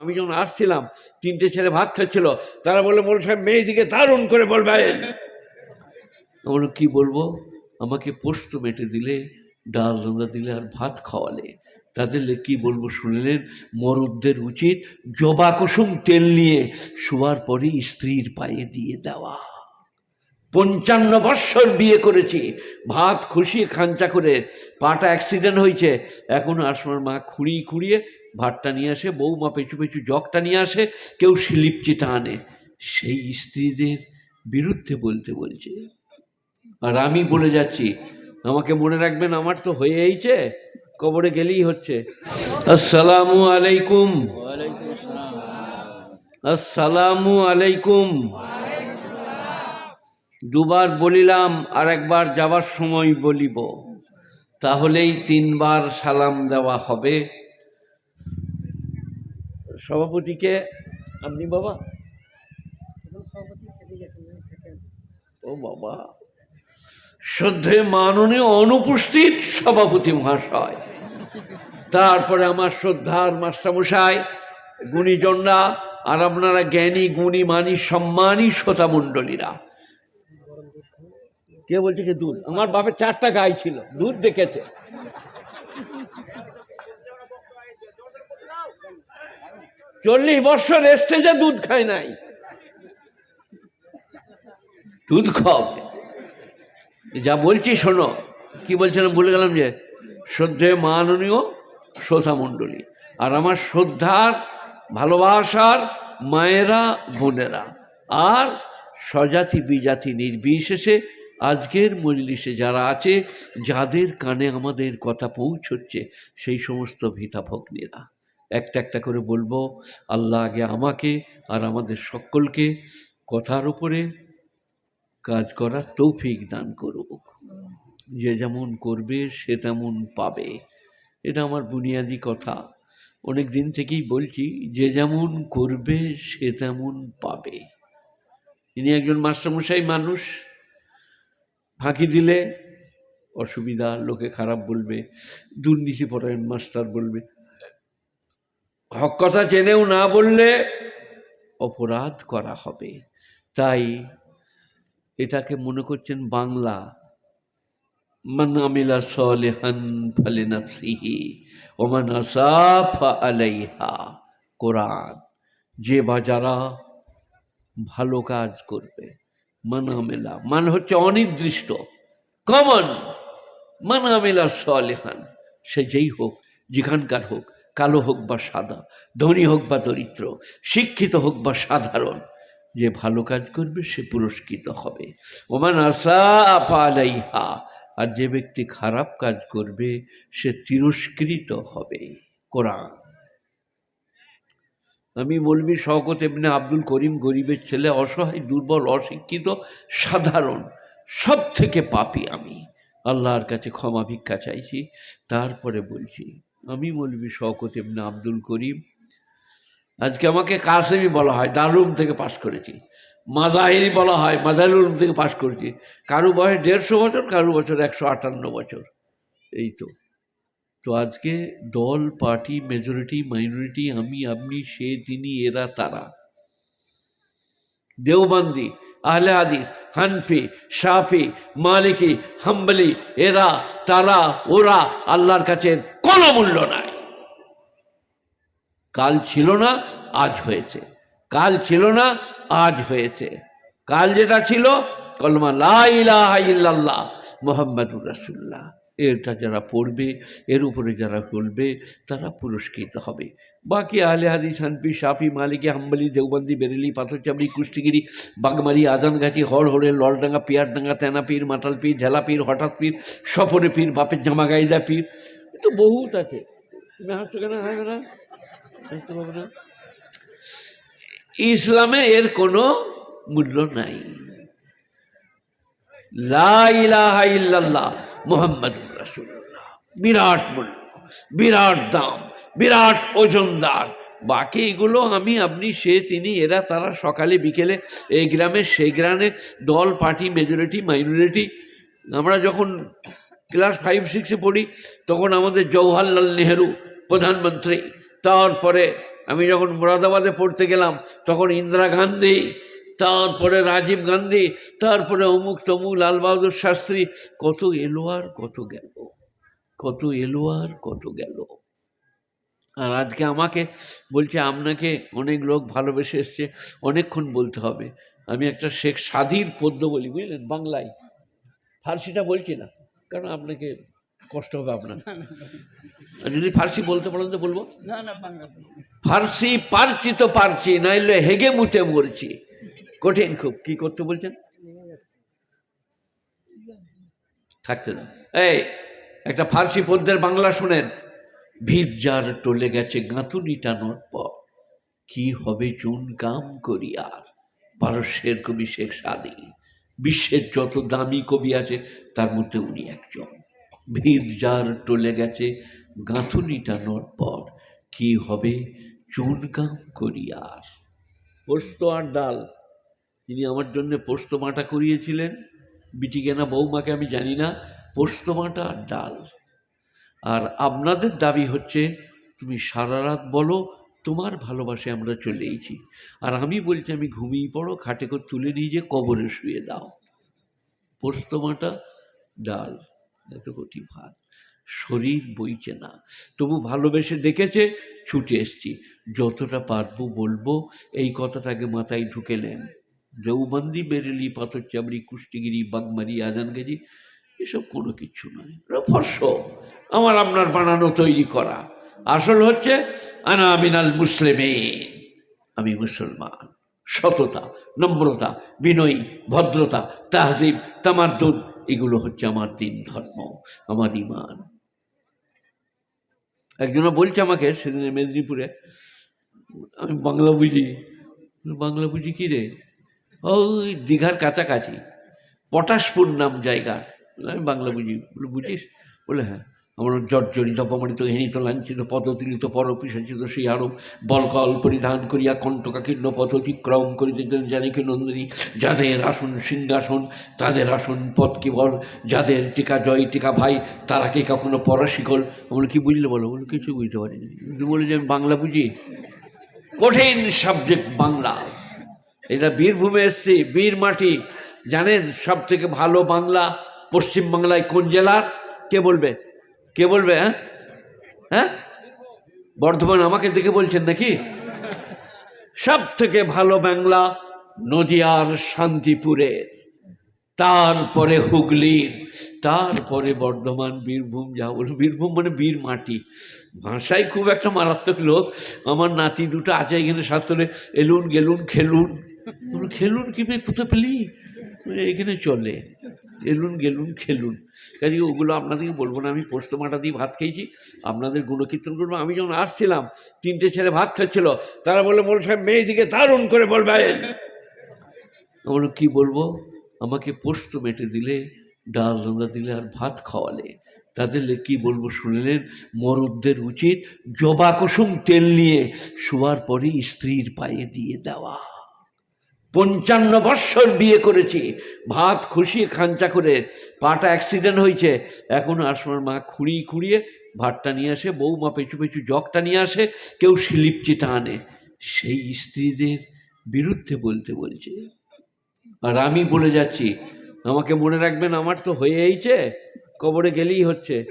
আমি যখন আসছিলাম, তিনটে ছেলে ভাত খাচ্ছিল, তারা বলে মোল সাহেব মেয়েদিকে দারুণ করে বলবেন। আমরা কি বলব? আমাকে পোস্ত মেটে দিলে, ডাল রান্না দিলে আর ভাত খাওয়ালে তাদের কি বলব শুনলেন? মরুদদের উচিত জবা কুসুম তেল নিয়ে শোয়ার পরে স্ত্রীর পায়ে দিয়ে দেওয়া। পঞ্চান্ন বৎসর বিয়ে করেছি, ভাত খুশিয়ে খাঞ্চা করে, পাটা অ্যাক্সিডেন্ট হয়েছে। এখন আসমার মা খুঁড়িয়ে খুঁড়িয়ে ভাতটা নিয়ে আসে বৌমা পেছু পেছু জগটা নিয়ে আসে, কেউ শিলিপ চিটা আনে। সেই স্ত্রীদের বিরুদ্ধে বলতে বলছে। আর আমি বলে যাচ্ছি, আমাকে মনে রাখবেন, আমার তো হয়েইছে, কবরে গেলেই হচ্ছে। আসসালামু আলাইকুম। আসসালামু আলাইকুম। দুবার বলিলাম আর একবার যাবার সময় বলিব। তাহলেই তিনবার সালাম দেওয়া হবে। সভাপতিকে আপনি বাবা? ও বাবা। শ্রদ্ধে মাননীয় অনুপস্থিত সভাপতি মহাশয় তারপরে আমার শ্রদ্ধার মাস্টারমশাই গুণীজনরা আর আপনারা জ্ঞানী গুণী মানি সম্মানী শ্রোতা মণ্ডলীরা। কে বলছে কি দুধ? আমার বাপের চারটা গাই ছিল দুধ দেখেছে। চল্লিশ বছর স্টেজে দুধ খায় নাই। দুধ খাওয়াবে যা বলছি শোনো, কি বলছিলাম বলে গেলাম যে শ্রদ্ধে মাননীয় শ্রোতা মণ্ডলী আর আমার শ্রদ্ধার, ভালোবাসার মায়েরা, বোনেরা আর স্বজাতি বিজাতি নির্বিশেষে আজকের মজলিসে যারা আছে, যাদের কানে আমাদের কথা পৌঁছচ্ছে, সেই সমস্ত ভিতা ভগ্নীরা একটা একটা করে বলব, আল্লাহ আগে আমাকে আর আমাদের সকলকে কথার উপরে কাজ করার তৌফিক দান করুক। যে যেমন করবে, সে তেমন পাবে। এটা আমার বুনিয়াদি কথা। অনেক দিন থেকেই বলছি, যে যেমন করবে, সে তেমন পাবে। ইনি একজন মাস্টারমশাই মানুষ। ফাঁকি দিলে অসুবিধা, লোকে খারাপ বলবে, দুর্নীতি পরায়ণ মাস্টার বলবে। হক কথা জেনেও না বললে অপরাধ করা হবে। তাই এটাকে মনে করছেন বাংলা। মান আমিলা সলেহান ফালে নাফসিহি ওমান আলাইহা। কোরআন, যে বা যারা ভালো কাজ করবে, মান আমেলা, মান হচ্ছে অনির্দিষ্ট। কমন, মান আমেলা সলেহান, সে যেই হোক, যেখানকার হোক কালো হোক বা সাদা, ধনী হোক বা দরিদ্র, শিক্ষিত হোক বা সাধারণ, যে ভালো কাজ করবে সে পুরস্কৃত হবে। ওমান আসা আলাইহা আর যে ব্যক্তি খারাপ কাজ করবে সে তিরস্কৃত হবে। কোরআন। আমি বলবি শওকত এমনি আব্দুল করিম গরিবের ছেলে, অসহায়, দুর্বল, অশিক্ষিত, সাধারণ সব থেকে পাপি আমি। আল্লাহর কাছে ক্ষমা ভিক্ষা চাইছি, তারপরে বলছি আমি বলবি শওকত এমনি আব্দুল করিম। আজকে আমাকে কাসেমি বলা হয় দারুম থেকে পাশ করেছি। মাজাহিরি বলা হয়, মাজাহিরুল থেকে পাশ করেছি। কারও বয়স দেড়শো বছর, কারও বছর একশো আটান্ন বছর। এই তো। তো আজকে দল, পার্টি মেজরিটি মাইনরিটি আমি, আপনি, সে, তিনি, এরা, তারা। দেওবন্দি, আহলে হাদিস, হানফি, শাফি, মালিকি, হাম্বলি, এরা, তারা, ওরা, আল্লাহর কাছে কোনো মূল্য নাই। কাল ছিল না, আজ হয়েছে। কাল ছিল না, আজ হয়েছে। কাল যেটা ছিল, কলমা লা ইলাহা ইল্লাল্লাহ, মোহাম্মদুর রাসুল্লাহ এটা যারা পড়বে, এর উপরে যারা চলবে তারা পুরস্কৃত হবে। বাকি আলে হাদিস, হানফি সাফি মালিকি, হাম্বলি, দেওবন্দি, বেরেলি পাথরচাবড়ি কুষ্টিগিরি, বাগমারি আজানগাছি হড়হড়ে, ললডাঙ্গা, পিয়ারডাঙ্গা তেনা পীর মাতাল পীর হঠাৎ পীর সফরে পীর বাপের জামা গাইদা পীর এ তো বহুত আছে। তুমি হাসছো কেন? হাসবে না? হাসতে পারবে না? ইসলামে এর কোনো মূল্য নাই। লা ইলাহা ইল্লাল্লাহ মুহাম্মাদুর রাসূলুল্লাহ। বিরাট মূল্য, বিরাট দাম, বিরাট ওজনদার। বাকি এগুলো আমি, আপনি, সে, তিনি, এরা, তারা সকালে, বিকেলে এই গ্রামে, সেই গ্রামে দল, পার্টি মেজরিটি মাইনরিটি আমরা যখন ক্লাস ফাইভ, সিক্সে পড়ি, তখন আমাদের জওহরলাল নেহেরু প্রধানমন্ত্রী। তারপরে আমি যখন মুরাদাবাদে পড়তে গেলাম, তখন ইন্দিরা গান্ধী, তারপরে রাজীব গান্ধী, তারপরে অমুক তমুক লাল বাহাদুর শাস্ত্রী। কত এলো আর কত গেল, কত এলো আর কত গেল। আর আজকে আমাকে বলছে, আপনাকে অনেক লোক ভালোবেসে এসছে, অনেকক্ষণ বলতে হবে। আমি একটা শেখ সাদির পদ্য বলি, বুঝলেন? বাংলায়। ফার্সিটা বলছি না। কারণ আপনাকে কষ্ট হবে আপনার। যদি ফার্সি বলতে পারেন তো বলব। না না বাংলা ফার্সি পারছি তো পারছি নাইলে হেগে মুতে মরছি। কঠিন খুব। কি করতে বলছেন? থাকতে না। এই একটা ফার্সি পদ্যের বাংলা শুনেন। ভিত যার টলে গেছে গাঁথুনি টানোর পর। কি হবে চুন কাম করি আর পারস্যের কবি শেখ সাদি। বিশ্বের যত দামি কবি আছে, তার মধ্যে উনি একজন। ভিত যার টলে গেছে গাঁথুনি টানোর পর কি হবে, চুন কাম করি আর পোস্ত আর ডাল, তিনি আমার জন্য পোস্ত মাটা করিয়েছিলেন। বিটি কেনা বৌমাকে আমি জানি না, পোস্ত মাটা আর ডাল। আর আপনাদের দাবি হচ্ছে, তুমি সারা রাত বলো তোমার ভালোবাসে আমরা চলেইছি আর আমি বলছি, আমি ঘুমিয়ে পড়ো, খাটে করে তুলে নিয়ে যে কবরে শুয়ে দাও। পোস্তমাটা ডাল, এত কোটি ভাত। শরীর বইছে না। তবু ভালোবেসে দেখেছে, ছুটে এসছি। যতটা পারব বলব, এই কথাটাকে মাথায় ঢুকে নেন। দেওবন্দি বেরেলি পাথর চাবড়ি কুষ্টিগিরি, বাগমারি, আজানগেজি, এসব কোনো কিছু নয়। রফর্স আমার আপনার বানানো তৈরি করা। আসল হচ্ছে, আনা মিনাল মুসলিমে আমি মুসলমান। সততা, নম্রতা, বিনয়ী, ভদ্রতা তাহদিব তামাদ্দুন এগুলো হচ্ছে আমার দিন ধর্ম, আমার ইমান একজনা বলছে আমাকে সেদিন মেদিনীপুরে, আমি বাংলা বুঝি। বাংলা বুঝি কী রে? ওই দীঘার কাছাকাছি, পটাশপুর নাম জায়গা। আমি বাংলা বুঝি। বলে বুঝিস? বলে হ্যাঁ। আমার জর্জরিত, অপমানিত, হেনিত, লাঞ্ছিত পদতিরিত পরপিসাচিত সেই আরব বলকল পরিধান করিয়া কণ্ঠকাকীর্ণ পথ অতিক্রম করিতে জানিকে নন্দিনী, যাদের আসন সিংহাসন, তাদের আসন পথ কেবল, যাদের টিকা জয়, টিকা ভাই, তারা কি কখনো পরাশিকল? বলে, কি বুঝলে বলো? বলে কিছু বুঝতে পারিনি। বলে যে বাংলা বুঝি? কঠিন সাবজেক্ট বাংলা। এটা বীরভূমে এসছি, বীর মাটি। জানেন সব থেকে ভালো বাংলা পশ্চিম বাংলায় কোন জেলার? কে বলবে? কে বলবে হ্যাঁ? হ্যাঁ? বর্ধমান আমাকে দেখে বলছেন নাকি? সব থেকে ভালো বাংলা নদিয়ার শান্তিপুরের তারপরে হুগলির, তারপরে বর্ধমান, বীরভূম, যা বল বীরভূম মানে বীর মাটি। ভাষায় খুব একটা মারাত্মক লোক, আমার নাতি দুটো আছে এখানে সাতরে, এলুন, গেলুন, খেলুন। খেলুন কি কোথায় পেলি এখানে চলে। এলুন গেলুন খেলুন। কাজে ওগুলো আপনাদেরকে বলব না, আমি পোস্ত মাটা দিয়ে ভাত খেয়েছি, আপনাদের গুণকীর্তন করব। আমি যখন আসছিলাম, তিনটে ছেলে ভাত খাচ্ছিল, তারা বলে মোল সাহেব মেয়েদিকে দারুণ করে বলবেন বলল কী বলব? আমাকে পোস্ত মেটে দিলে, ডাল রান্না দিলে আর ভাত খাওয়ালে। তাদের কি বলব শুনলেন? মরদদের উচিত জবা কুসুম তেল নিয়ে শোয়ার পরে স্ত্রীর পায়ে দিয়ে দেওয়া। পঞ্চান্ন বৎসর বিয়ে করেছি। ভাত খুশিয়ে খাঞ্চা করে পাটা অ্যাক্সিডেন্ট হয়েছে। এখন আসমার মা খুঁড়িয়ে খুঁড়িয়ে ভাতটা নিয়ে আসে বৌমা পেছু পেছু জগটা নিয়ে আসে, কেউ শিলিপ চিটা আনে। সেই স্ত্রীদের বিরুদ্ধে বলতে বলছে। আর আমি বলে যাচ্ছি, আমাকে মনে রাখবেন, আমার তো হয়েইছে, কবরে গেলেই হচ্ছে।